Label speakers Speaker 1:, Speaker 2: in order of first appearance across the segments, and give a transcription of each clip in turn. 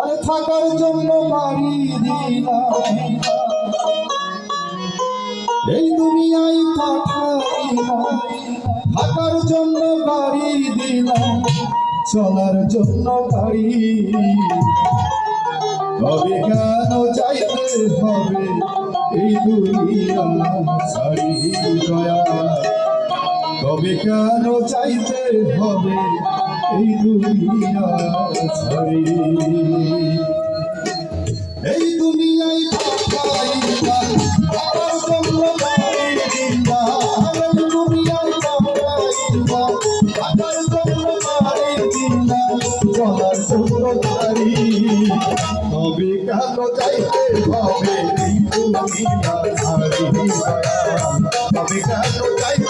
Speaker 1: আরে থাকার জন্য বাড়ি দিলাম। এই দুনিয়ায় পাঠাইলাম থাকার জন্য বাড়ি দিলাম। চলার জন্য গাড়ি তবে কেন চাইতে হবে এই দুনিয়া ছাড়ি দয়া তবে কেন চাইতে হবে এই দুনিয়া ছাড়ি এই দুনিয়ায় পাঠাইলা আমার জন্য জন্য গাড়ি তবে কেন চাইতে হবে? তবে কেন চাইতে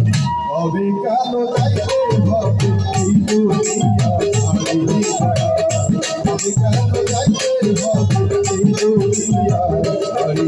Speaker 1: হবে কেন চাইতে হবে এই দুনিয়া ছাড়ি। হবে কেন চাইতে হবে এই দুনিয়া ছাড়ি।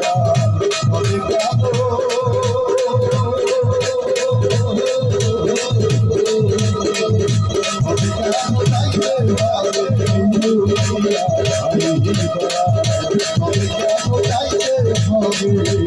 Speaker 1: you.